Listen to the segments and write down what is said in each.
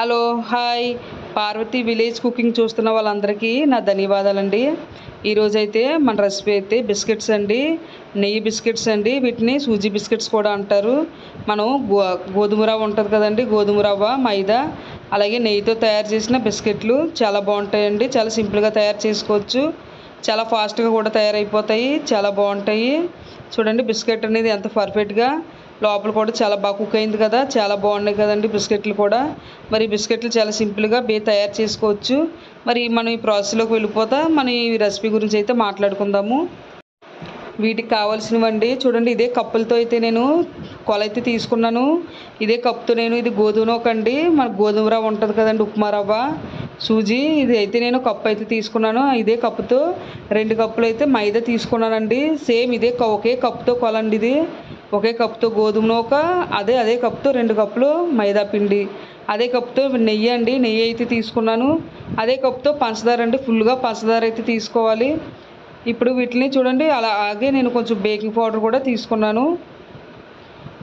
Hello hi. Parvathi village cooking చూస్తున్న వాళ్ళందరికీ నా ధన్యవాదాలండి. ఈరోజైతే మన రెసిపీ అయితే బిస్కెట్స్ అండి నెయ్యి బిస్కెట్స్ అండి వీటిని సూజీ బిస్కెట్స్ కూడా అంటారు. మనం గో గోధుమ రవ్వ ఉంటుంది కదండి గోధుమ రవ్వ మైదా అలాగే నెయ్యితో తయారు చేసిన బిస్కెట్లు చాలా బాగుంటాయండి. చాలా సింపుల్గా తయారు చేసుకోవచ్చు. చాలా ఫాస్ట్గా కూడా తయారైపోతాయి. చాలా బాగుంటాయి. చూడండి బిస్కెట్ అనేది ఎంత పర్ఫెక్ట్గా లోపల కూడా చాలా బాగా కుక్ అయింది కదా చాలా బాగున్నాయి కదండి బిస్కెట్లు కూడా. మరి బిస్కెట్లు చాలా సింపుల్గా బే తయారు చేసుకోవచ్చు. మరి మనం ఈ ప్రాసెస్లోకి వెళ్ళిపోతా మనం ఈ రెసిపీ గురించి అయితే మాట్లాడుకుందాము. వీటికి కావాల్సినవండి చూడండి ఇదే కప్పులతో అయితే నేను కొల అయితే తీసుకున్నాను. ఇదే కప్పుతో నేను ఇది గోధుమ నూక అండి. మన గోధుమ రవ్వ ఉంటుంది కదండి ఉప్మా రవ్వ. సూజీ ఇది అయితే నేను కప్పు అయితే తీసుకున్నాను. ఇదే కప్పుతో రెండు కప్పులు అయితే మైదా తీసుకున్నానండి. సేమ్ ఇదే క- ఒకే కప్పుతో కొలండి ఇది. ఒకే కప్తో గోధుమ నూక అదే అదే కప్తో రెండు కప్పులు మైదా పిండి. అదే కప్తో నెయ్యి అండి నెయ్యి అయితే తీసుకున్నాను. అదే కప్తో పంచదార అండి ఫుల్గా పంచదార అయితే తీసుకోవాలి. ఇప్పుడు వీటిని చూడండి అలాగే నేను కొంచెం బేకింగ్ పౌడర్ కూడా తీసుకున్నాను.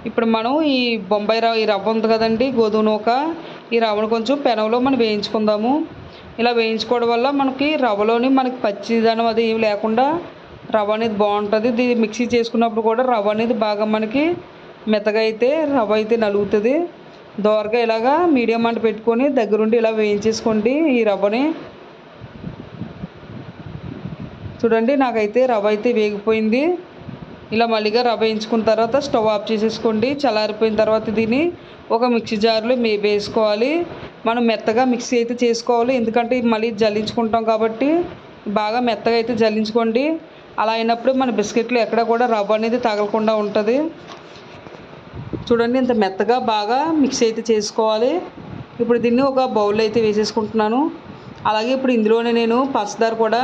ఇప్పుడు మనం ఈ బొంబాయి రవ్వ ఈ రవ్వ ఉంది కదండి గోధుమ నూక ఈ రవ్వను కొంచెం పెనంలో మనం వేయించుకుందాము. ఇలా వేయించుకోవడం వల్ల మనకి రవ్వలోని మనకి పచ్చిదనం అది ఏమి లేకుండా రవ్వ అనేది బాగుంటుంది. దీన్ని మిక్సీ చేసుకున్నప్పుడు కూడా రవ్వ అనేది బాగా మనకి మెత్తగా అయితే రవ్వ అయితే నలుగుతుంది. దోరగా ఇలాగా మీడియం మంట పెట్టుకొని దగ్గరుండి ఇలా వేయించేసుకోండి ఈ రవ్వని. చూడండి నాకైతే రవ్వ అయితే వేగిపోయింది. ఇలా మళ్ళీగా రవ్వ వేయించుకున్న తర్వాత స్టవ్ ఆఫ్ చేసేసుకోండి. చల్లారిపోయిన తర్వాత దీన్ని ఒక మిక్సీ జార్లో మే వేసుకోవాలి. మనం మెత్తగా మిక్సీ అయితే చేసుకోవాలి. ఎందుకంటే మళ్ళీ జల్లించుకుంటాం కాబట్టి బాగా మెత్తగా అయితే జల్లించుకోండి. అలా అయినప్పుడు మన బిస్కెట్లు ఎక్కడ కూడా రవ్వ అనేది తగలకుండా ఉంటుంది. చూడండి ఇంత మెత్తగా బాగా మిక్స్ అయితే చేసుకోవాలి. ఇప్పుడు దీన్ని ఒక బౌల్ అయితే వేసేసుకుంటున్నాను. అలాగే ఇప్పుడు ఇందులోనే నేను పంచదార కూడా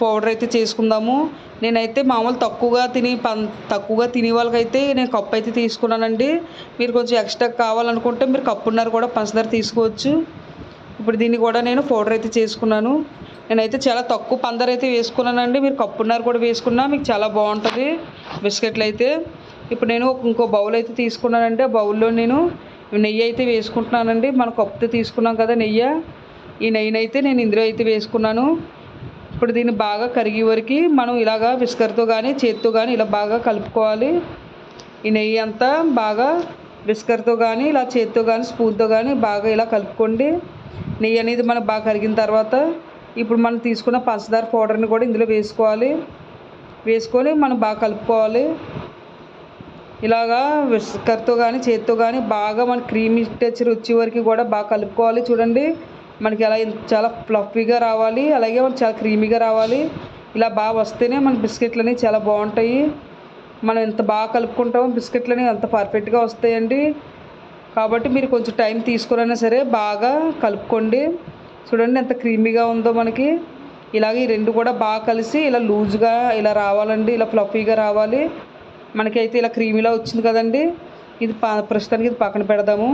పౌడర్ అయితే చేసుకుందాము. నేనైతే మామూలు తక్కువగా తిని పం తక్కువగా తినే వాళ్ళకైతే నేను కప్పు అయితే తీసుకున్నానండి. మీరు కొంచెం ఎక్స్ట్రా కావాలనుకుంటే మీరు కప్పున్నర కూడా పంచదార తీసుకోవచ్చు. ఇప్పుడు దీన్ని కూడా నేను పౌడర్ అయితే చేసుకున్నాను. నేనైతే చాలా తక్కువ పందర అయితే వేసుకున్నానండి. మీరు కప్పున్నర కూడా వేసుకున్నా మీకు చాలా బాగుంటుంది. బిస్కెట్లు అయితే. ఇప్పుడు నేను ఇంకో బౌల్ అయితే తీసుకున్నానంటే ఆ బౌల్లో నేను నెయ్యి అయితే వేసుకుంటున్నానండి. మన కప్పుతో తీసుకున్నాం కదా నెయ్యి. ఈ నెయ్యిని అయితే నేను ఇందులో అయితే వేసుకున్నాను. ఇప్పుడు దీన్ని బాగా కరిగే వరకు మనం ఇలాగా విస్కర్తో కానీ చేత్తో కానీ ఇలా బాగా కలుపుకోవాలి. ఈ నెయ్యి అంతా బాగా విస్కర్తో కానీ ఇలా చేత్తో కానీ స్పూన్తో కానీ బాగా ఇలా కలుపుకోండి. నెయ్యి అనేది మనకు బాగా కరిగిన తర్వాత ఇప్పుడు మనం తీసుకున్న పంచదార పౌడర్ని కూడా ఇందులో వేసుకోవాలి. వేసుకొని మనం బాగా కలుపుకోవాలి. ఇలాగా విస్కర్తో కానీ చేత్తో కానీ బాగా మన క్రీమీ టెక్చర్ వచ్చే వరకు కూడా బాగా కలుపుకోవాలి. చూడండి మనకి ఎలా చాలా ఫ్లఫీగా రావాలి. అలాగే మనకి చాలా క్రీమీగా రావాలి. ఇలా బాగా వస్తేనే మన బిస్కెట్లు అనేవి చాలా బాగుంటాయి. మనం ఎంత బాగా కలుపుకుంటామో బిస్కెట్లు అనేవి అంత పర్ఫెక్ట్గా వస్తాయండి. కాబట్టి మీరు కొంచెం టైం తీసుకురైనా సరే బాగా కలుపుకోండి. చూడండి ఎంత క్రీమీగా ఉందో మనకి. ఇలాగ ఈ రెండు కూడా బాగా కలిసి ఇలా లూజ్గా ఇలా రావాలండి ఇలా ఫ్లఫీగా రావాలి. మనకైతే ఇలా క్రీమీలా వచ్చింది కదండి. ఇది ప్రస్తుతానికి ఇది పక్కన పెడదాము.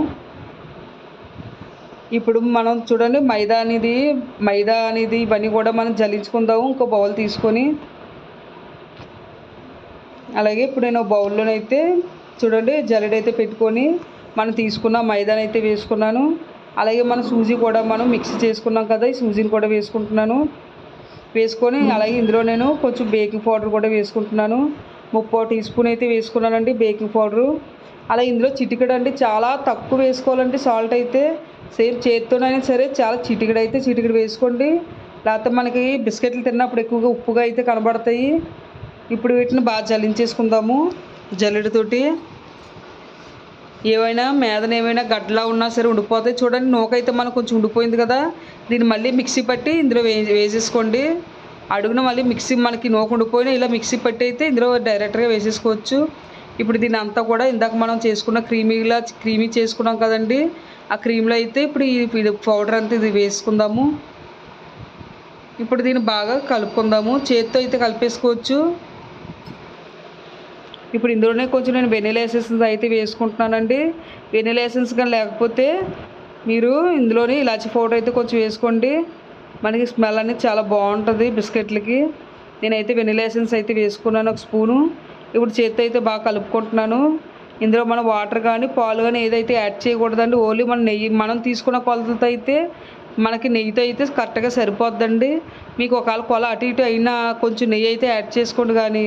ఇప్పుడు మనం చూడండి మైదా అనేది మైదా అనేది ఇవన్నీ కూడా మనం జల్లించుకుందాము ఇంకో బౌల్ తీసుకొని. అలాగే ఇప్పుడు నేను బౌల్లోనైతే చూడండి జల్లెడైతే పెట్టుకొని మనం తీసుకున్న మైదానైతే వేసుకున్నాను. అలాగే మన సూజీ కూడా మనం మిక్సీ చేసుకున్నాం కదా ఈ సూజీని కూడా వేసుకుంటున్నాను. వేసుకొని అలాగే ఇందులో నేను కొంచెం బేకింగ్ పౌడర్ కూడా వేసుకుంటున్నాను. ముప్పో టీ స్పూన్ అయితే వేసుకున్నానండి బేకింగ్ పౌడరు. అలా ఇందులో చిటికెడు అండి చాలా తక్కువ వేసుకోవాలండి సాల్ట్ అయితే. సేమ్ చేత్తోనైనా సరే చాలా చిటికెడు అయితే చిటికెడు వేసుకోండి. లేకపోతే మనకి బిస్కెట్లు తిన్నప్పుడు ఎక్కువగా ఉప్పుగా అయితే కనబడతాయి. ఇప్పుడు వీటిని బాగా జల్లించేసుకుందాము జల్లెడతోటి ఏవైనా మేదన ఏమైనా గడ్డలా ఉన్నా సరే ఉండిపోతాయి. చూడండి నూకైతే మనకు కొంచెం ఉండిపోయింది కదా. దీన్ని మళ్ళీ మిక్సీ పట్టి ఇందులో వే వేసేసుకోండి. అడుగున మళ్ళీ మిక్సీ మనకి నూక ఉండిపోయినా ఇలా మిక్సీ పట్టి అయితే ఇందులో డైరెక్ట్గా వేసేసుకోవచ్చు. ఇప్పుడు దీని అంతా కూడా ఇందాక మనం చేసుకున్న క్రీమీలా క్రీమీ చేసుకున్నాం కదండి. ఆ క్రీమ్లో అయితే ఇప్పుడు ఈ ఇది పౌడర్ అంతా ఇది వేసుకుందాము. ఇప్పుడు దీన్ని బాగా కలుపుకుందాము. చేత్తో అయితే కలిపేసుకోవచ్చు. ఇప్పుడు ఇందులోనే కొంచెం నేను వెనీలా ఎసెన్స్ అయితే వేసుకుంటున్నానండి. వెనీలా ఎసెన్స్ కానీ లేకపోతే మీరు ఇందులోనే ఇలాచి పౌడర్ అయితే కొంచెం వేసుకోండి. మనకి స్మెల్ అనేది చాలా బాగుంటుంది బిస్కెట్లకి. నేనైతే వెనీలా ఎసెన్స్ అయితే వేసుకున్నాను ఒక స్పూను. ఇప్పుడు చేత్తో అయితే బాగా కలుపుకుంటున్నాను. ఇందులో మనం వాటర్ కానీ పాలు కానీ ఏదైతే యాడ్ చేయకూడదండి ఓన్లీ మనం నెయ్యి మనం తీసుకున్న కొలతలతో అయితే మనకి నెయ్యితో అయితే కరెక్ట్గా సరిపోద్దండి. మీకు ఒకవేళ కొల అటు ఇటు అయినా కొంచెం నెయ్యి అయితే యాడ్ చేసుకోండి కానీ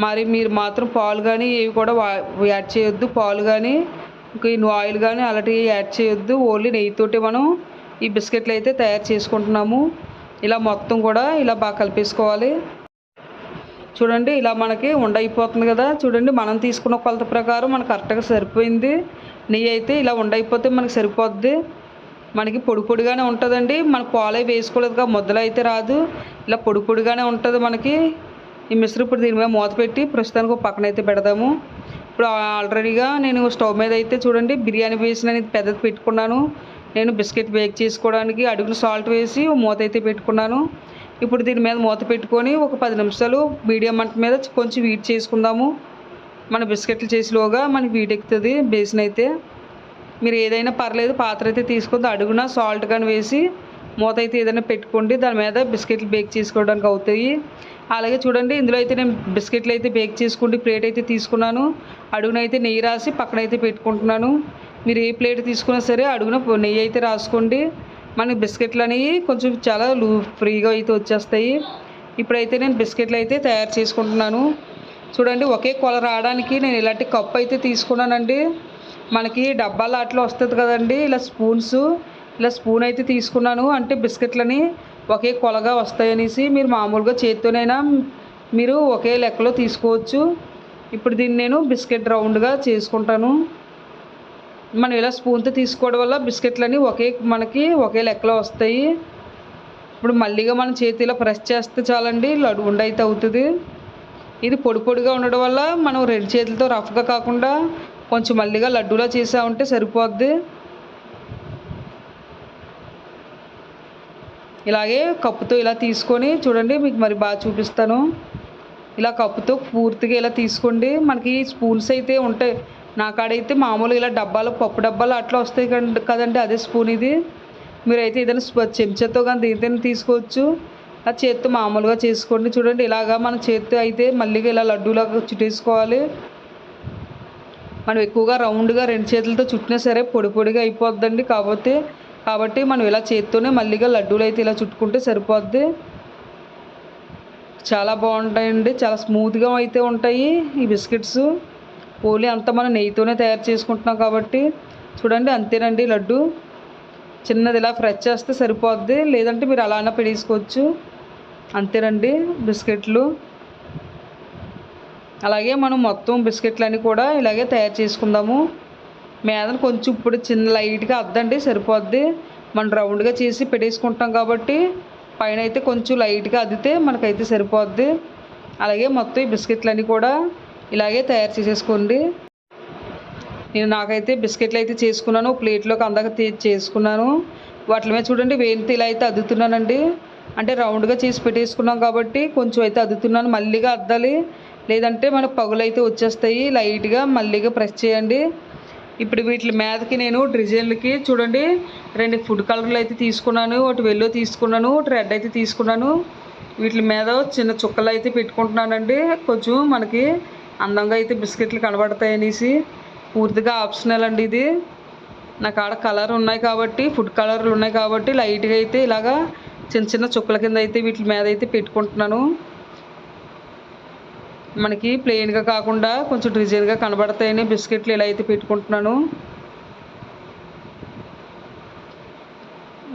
మరి మీరు మాత్రం పాలు కానీ ఏవి కూడా వా యాడ్ చేయొద్దు. పాలు కానీ ఇంకా ఆయిల్ కానీ అలాంటివి యాడ్ చేయొద్దు. ఓన్లీ నెయ్యితోటి మనం ఈ బిస్కెట్లు అయితే తయారు చేసుకుంటున్నాము. ఇలా మొత్తం కూడా ఇలా బాగా కలిపేసుకోవాలి. చూడండి ఇలా మనకి ఉండ అయిపోతుంది కదా. చూడండి మనం తీసుకున్న కొలత ప్రకారం మనకు కరెక్ట్గా సరిపోయింది. నెయ్యి అయితే ఇలా ఉండ అయిపోతే మనకి సరిపోద్ది. మనకి పొడి పొడిగానే ఉంటుందండి. మన పాలే వేసుకోలేదు ముద్దలు అయితే రాదు. ఇలా పొడి పొడిగానే ఉంటుంది మనకి. ఈ మిశ్రమం ఇప్పుడు దీని మీద మూత పెట్టి ప్రస్తుతానికి ఒక పక్కన అయితే పెడదాము. ఇప్పుడు ఆల్రెడీగా నేను స్టవ్ మీద అయితే చూడండి బిర్యానీ బేసిన్ అనేది పెద్దది పెట్టుకున్నాను. నేను బిస్కెట్ బేక్ చేసుకోవడానికి అడుగులు సాల్ట్ వేసి మూత అయితే పెట్టుకున్నాను. ఇప్పుడు దీని మీద మూత పెట్టుకొని ఒక పది నిమిషాలు మీడియం మంట మీద కొంచెం వీట్ చేసుకుందాము. మన బిస్కెట్లు చేసేలోగా మనకి వీట్ ఎక్కుతుంది బేసిన్ అయితే. మీరు ఏదైనా పర్లేదు పాత్ర అయితే తీసుకుంది అడుగున సాల్ట్ కానీ వేసి మూత అయితే ఏదైనా పెట్టుకోండి. దాని మీద బిస్కెట్లు బేక్ చేసుకోవడానికి అవుతాయి. అలాగే చూడండి ఇందులో అయితే నేను బిస్కెట్లు అయితే బేక్ చేసుకుంటే ప్లేట్ అయితే తీసుకున్నాను. అడుగున అయితే నెయ్యి రాసి పక్కన అయితే పెట్టుకుంటున్నాను. మీరు ఏ ప్లేట్ తీసుకున్నా సరే అడుగున నెయ్యి అయితే రాసుకోండి. మనకి బిస్కెట్లు అనేవి కొంచెం చాలా లూ ఫ్రీగా అయితే వచ్చేస్తాయి. ఇప్పుడైతే నేను బిస్కెట్లు అయితే తయారు చేసుకుంటున్నాను. చూడండి ఒకే కొల రావడానికి నేను ఇలాంటి కప్పు అయితే తీసుకున్నానండి. మనకి డబ్బాలు అట్లా వస్తుంది కదండి ఇలా స్పూన్స్. ఇలా స్పూన్ అయితే తీసుకున్నాను. అంటే బిస్కెట్లని ఒకే కొలగా వస్తాయనేసి మీరు మామూలుగా చేత్తోనైనా మీరు ఒకే లెక్కలో తీసుకోవచ్చు. ఇప్పుడు దీన్ని నేను బిస్కెట్ రౌండ్గా చేసుకుంటాను. మనం ఇలా స్పూన్తో తీసుకోవడం వల్ల బిస్కెట్లని ఒకే మనకి ఒకే లెక్కలో వస్తాయి. ఇప్పుడు మళ్ళీగా మనం చేతిలో ప్రెస్ చేస్తే చాలండి లడ్డు ఉండి అయితే అవుతుంది. ఇది పొడి పొడిగా ఉండడం వల్ల మనం రెండు చేతులతో రఫ్గా కాకుండా కొంచెం మళ్ళీగా లడ్డూలా చేసామంటే సరిపోద్ది. ఇలాగే కప్పుతో ఇలా తీసుకొని చూడండి మీకు మరి బాగా చూపిస్తాను. ఇలా కప్పుతో పూర్తిగా ఇలా తీసుకోండి. మనకి స్పూన్స్ అయితే ఉంటాయి. నా కాడైతే మామూలుగా ఇలా డబ్బాలు పప్పు డబ్బాలు అట్లా వస్తాయి కండి- కదండి అదే స్పూన్ ఇది. మీరైతే ఏదైనా చెంచాతో కానీ దీనితో తీసుకోవచ్చు. ఆ చేత్తో మామూలుగా చేసుకోండి. చూడండి ఇలాగా మన చేత్తో అయితే మళ్ళీగా ఇలా లడ్డూలాగా చుట్టేసుకోవాలి. మనం ఎక్కువగా రౌండ్గా రెండు చేతులతో చుట్టినా సరే పొడి పొడిగా అయిపోద్దండి. కాకపోతే కాబట్టి మనం ఇలా చేత్తోనే మళ్ళీగా లడ్డూలు అయితే ఇలా చుట్టుకుంటే సరిపోద్ది. చాలా బాగుంటాయండి. చాలా స్మూత్గా అయితే ఉంటాయి ఈ బిస్కెట్స్. ఓన్లీ అంతా మనం నెయ్యితోనే తయారు చేసుకుంటున్నాం కాబట్టి. చూడండి అంతేనండి లడ్డు. చిన్నది ఇలా ఫ్రెష్ చేస్తే సరిపోద్ది. లేదంటే మీరు అలానే పెడేసుకోవచ్చు. అంతేనండి బిస్కెట్లు. అలాగే మనం మొత్తం బిస్కెట్లన్నీ కూడా ఇలాగే తయారు చేసుకుందాము. మీద కొంచెం ఇప్పుడు చిన్న లైట్గా అద్దండి సరిపోద్ది. మనం రౌండ్గా చేసి పెట్టేసుకుంటాం కాబట్టి పైన అయితే కొంచెం లైట్గా అద్దితే మనకైతే సరిపోద్ది. అలాగే మొత్తం ఈ బిస్కెట్లన్నీ కూడా ఇలాగే తయారు చేసేసుకోండి. నేను నాకైతే బిస్కెట్లు అయితే చేసుకున్నాను ప్లేట్లోకి అందాక తీ- చేసుకున్నాను. వాటి మీద చూడండి వేలితో ఇలా అయితే అద్దుతున్నానండి. అంటే రౌండ్గా చేసి పెట్టేసుకున్నాం కాబట్టి కొంచెం అయితే అద్దుతున్నాను మళ్ళీగా అద్దాలి. లేదంటే మనకు పగులు అయితే వచ్చేస్తాయి లైట్గా మళ్ళీగా ప్రెస్ చేయండి. ఇప్పుడు వీటి మీదకి నేను డిజైన్లకి చూడండి రెండు ఫుడ్ కలర్లు అయితే తీసుకున్నాను ఒకటి వెల్లో తీసుకున్నాను ఒకటి రెడ్ అయితే తీసుకున్నాను. వీటి మీద చిన్న చుక్కలు అయితే పెట్టుకుంటున్నానండి. కొంచెం మనకి అందంగా అయితే బిస్కెట్లు కనబడతాయి అనేసి పూర్తిగా ఆప్షనల్ అండి ఇది. నా కాడ కలర్ ఉన్నాయి కాబట్టి ఫుడ్ కలర్లు ఉన్నాయి కాబట్టి లైట్గా అయితే ఇలాగా చిన్న చిన్న చుక్కల కింద అయితే వీటి మీద అయితే పెట్టుకుంటున్నాను. మనకి ప్లెయిన్గా కాకుండా కొంచెం డిజైన్గా కనబడతాయని బిస్కెట్లు ఇలా అయితే పెట్టుకుంటున్నాను.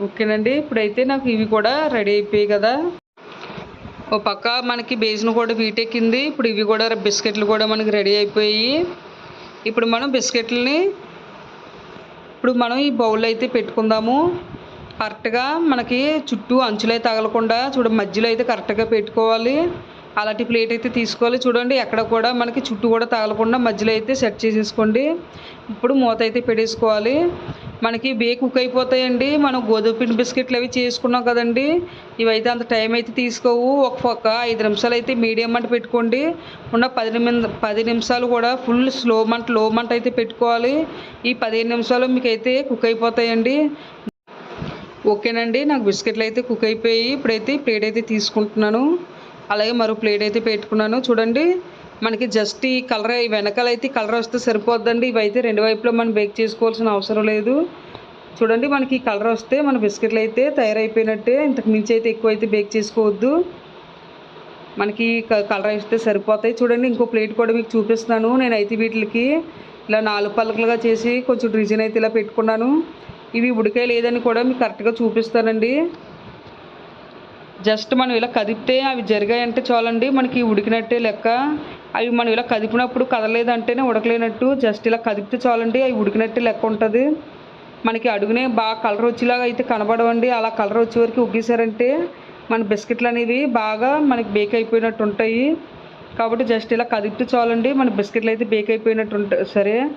ఓకేనండి ఇప్పుడైతే నాకు ఇవి కూడా రెడీ అయిపోయాయి కదా. ఓ పక్క మనకి బేసిన్ కూడా వీటెక్కింది ఇప్పుడు ఇవి కూడా బిస్కెట్లు కూడా మనకి రెడీ అయిపోయాయి. ఇప్పుడు మనం బిస్కెట్లని ఇప్పుడు మనం ఈ బౌల్ అయితే పెట్టుకుందాము. కరెక్ట్గా మనకి చుట్టూ అంచులై తగలకుండా చూడ మధ్యలో అయితే కరెక్ట్గా పెట్టుకోవాలి. అలాంటి ప్లేట్ అయితే తీసుకోవాలి. చూడండి ఎక్కడ కూడా మనకి చుట్టూ కూడా తగలకుండా మధ్యలో అయితే సెట్ చేసేసుకోండి. ఇప్పుడు మూత అయితే పెట్టేసుకోవాలి. మనకి బే కుక్ అయిపోతాయండి. మనం గోధుమ పిండి బిస్కెట్లు అవి చేసుకున్నాం కదండి. ఇవైతే అంత టైం అయితే తీసుకోవు. ఒక పక్క ఐదు నిమిషాలు అయితే మీడియం మంట పెట్టుకోండి. ఉన్న పది నిమి పది నిమిషాలు కూడా ఫుల్ స్లో మంట లో మంట అయితే పెట్టుకోవాలి. ఈ పదిహేను నిమిషాలు మీకు అయితే కుక్ అయిపోతాయండి. ఓకేనండి. నాకు బిస్కెట్లు అయితే కుక్ అయిపోయి ఇప్పుడైతే ప్లేట్ అయితే తీసుకుంటున్నాను. అలాగే మరో ప్లేట్ అయితే పెట్టుకున్నాను. చూడండి మనకి జస్ట్ ఈ కలర్ వెనకాల అయితే కలర్ వస్తే సరిపోద్దండి. ఇవైతే రెండు వైపులో మనం బేక్ చేసుకోవాల్సిన అవసరం లేదు. చూడండి మనకి ఈ కలర్ వస్తే మన బిస్కెట్లు అయితే తయారైపోయినట్టే. ఇంతకు మించి అయితే ఎక్కువ అయితే బేక్ చేసుకోవద్దు. మనకి క- కలర్ వేస్తే సరిపోతాయి. చూడండి ఇంకో ప్లేట్ కూడా మీకు చూపిస్తున్నాను. నేనైతే వీటికి ఇలా నాలుగు పలకలుగా చేసి కొంచెం డిజైన్ అయితే ఇలా పెట్టుకున్నాను. ఇవి ఉడికాయ లేదని కూడా మీకు కరెక్ట్గా చూపిస్తానండి. జస్ట్ మనం ఇలా కదిపితే అవి జరిగాయంటే చాలండి. మనకి ఉడికినట్టే లెక్క. అవి మనం ఇలా కదిపినప్పుడు కదలేదంటేనే ఉడకలేనట్టు. జస్ట్ ఇలా కదిపితే చాలండి. అవి ఉడికినట్టే లెక్క ఉంటుంది. మనకి అడుగునే బాగా కలర్ వచ్చేలాగా అయితే కనబడవండి. అలా కలర్ వచ్చే వరకు ఉగ్గేశారంటే మన బిస్కెట్లు అనేవి బాగా మనకి బేక్ అయిపోయినట్టు ఉంటాయి. కాబట్టి జస్ట్ ఇలా కదిపితే చాలండి. మన బిస్కెట్లు అయితే బేక్ అయిపోయినట్టు ఉంటాయి సరే.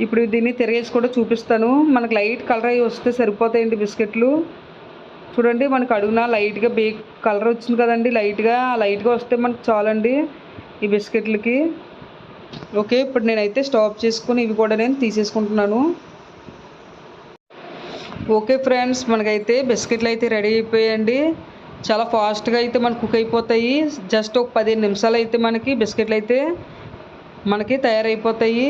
ఇప్పుడు దీన్ని తిరగేసి కూడా చూపిస్తాను. మనకు లైట్ కలర్ అవి వస్తే సరిపోతాయండి బిస్కెట్లు. చూడండి మనకు అడుగున లైట్గా బేక్ కలర్ వచ్చింది కదండి లైట్గా లైట్గా వస్తే మనకు చాలండి ఈ బిస్కెట్లకి. ఓకే ఇప్పుడు నేనైతే స్టాప్ చేసుకుని ఇవి కూడా నేను తీసేసుకుంటున్నాను. ఓకే ఫ్రెండ్స్ మనకైతే బిస్కెట్లు అయితే రెడీ అయిపోయాయండి. చాలా ఫాస్ట్గా అయితే మనకు కుక్ అయిపోతాయి. జస్ట్ ఒక పదిహేను నిమిషాలు అయితే మనకి బిస్కెట్లు అయితే మనకి తయారైపోతాయి.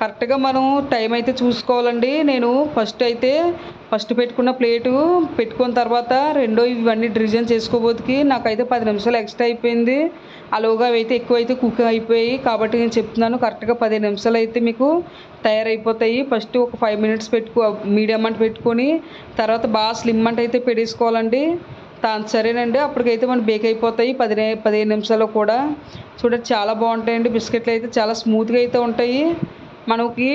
కరెక్ట్గా మనం టైం అయితే చూసుకోవాలండి. నేను ఫస్ట్ అయితే ఫస్ట్ పెట్టుకున్న ప్లేటు పెట్టుకున్న తర్వాత రెండో ఇవన్నీ డిజైన్ చేసుకోబోతుకి నాకైతే పది నిమిషాలు ఎక్స్ట్రా అయిపోయింది. అలోగా అయితే ఎక్కువ అయితే కుక్ అయిపోయాయి కాబట్టి నేను చెప్తున్నాను కరెక్ట్గా పదిహేను నిమిషాలు అయితే మీకు తయారైపోతాయి. ఫస్ట్ ఒక ఫైవ్ మినిట్స్ పెట్టుకో మీడియం అంట పెట్టుకొని తర్వాత బాగా స్లిమ్ అంట అయితే పెట్టేసుకోవాలండి. తా- సరేనండి అప్పటికైతే మనం బేక్ అయిపోతాయి పది పదిహేను నిమిషాలు కూడా. చూడండి చాలా బాగుంటాయండి బిస్కెట్లు అయితే చాలా స్మూత్గా అయితే ఉంటాయి. మనకి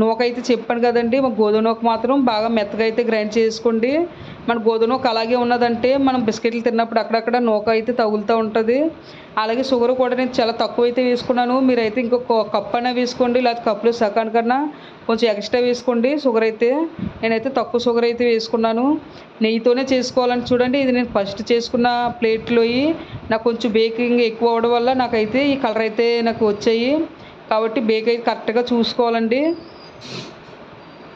నూక అయితే చెప్పాను కదండి మన గోధుమ నూక మాత్రం బాగా మెత్తగా అయితే గ్రైండ్ చేసుకోండి. మన గోధుమ నూక అలాగే ఉన్నదంటే మనం బిస్కెట్లు తిన్నప్పుడు అక్కడక్కడ నూక అయితే తగులుతూ ఉంటుంది. అలాగే షుగర్ కూడా నేను చాలా తక్కువ అయితే వేసుకున్నాను. మీరైతే ఇంకొక కప్ అయినా వేసుకోండి లేకపోతే కప్పులో సగాని కన్నా కొంచెం ఎక్స్ట్రా వేసుకోండి షుగర్ అయితే. నేనైతే తక్కువ షుగర్ అయితే వేసుకున్నాను. నెయ్యితోనే చేసుకోవాలని చూడండి. ఇది నేను ఫస్ట్ చేసుకున్న ప్లేట్లో నాకు కొంచెం బేకింగ్ ఎక్కువ అవడం వల్ల నాకైతే ఈ కలర్ అయితే నాకు వచ్చాయి. కాబట్టి బేక్ అయితే కరెక్ట్గా చూసుకోవాలండి.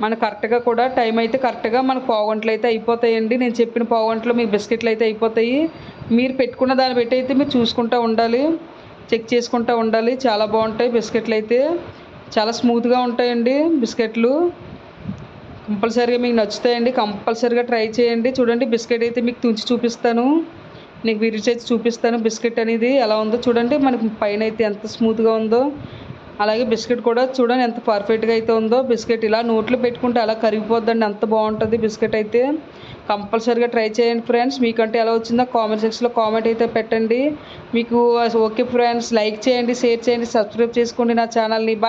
మన కరెక్ట్గా కూడా టైం అయితే కరెక్ట్గా మన పావుగంటలు అయితే అయిపోతాయండి. నేను చెప్పిన పావుగంటలు మీకు బిస్కెట్లు అయితే అయిపోతాయి. మీరు పెట్టుకున్న దాన్ని బట్టి అయితే మీరు చూసుకుంటూ ఉండాలి. చెక్ చేసుకుంటూ ఉండాలి. చాలా బాగుంటాయి బిస్కెట్లు అయితే. చాలా స్మూత్గా ఉంటాయండి బిస్కెట్లు. కంపల్సరీగా మీకు నచ్చుతాయండి. కంపల్సరీగా ట్రై చేయండి. చూడండి బిస్కెట్ అయితే మీకు తుంచి చూపిస్తాను. నీకు విరిచి అయితే చూపిస్తాను బిస్కెట్ అనేది ఎలా ఉందో చూడండి. మనకి పైన అయితే ఎంత స్మూత్గా ఉందో. అలాగే బిస్కెట్ కూడా చూడండి ఎంత పర్ఫెక్ట్గా అయితే ఉందో. బిస్కెట్ ఇలా నోట్లో పెట్టుకుంటే అలా కరిగిపోద్దండి. ఎంత బాగుంటుంది బిస్కెట్ అయితే. కంపల్సరీగా ట్రై చేయండి ఫ్రెండ్స్. మీకంటే ఎలా వచ్చిందో కామెంట్ సెక్షన్లో కామెంట్ అయితే పెట్టండి. మీకు ఓకే ఫ్రెండ్స్. లైక్ చేయండి షేర్ చేయండి సబ్స్క్రైబ్ చేసుకోండి నా ఛానల్ని బాయ్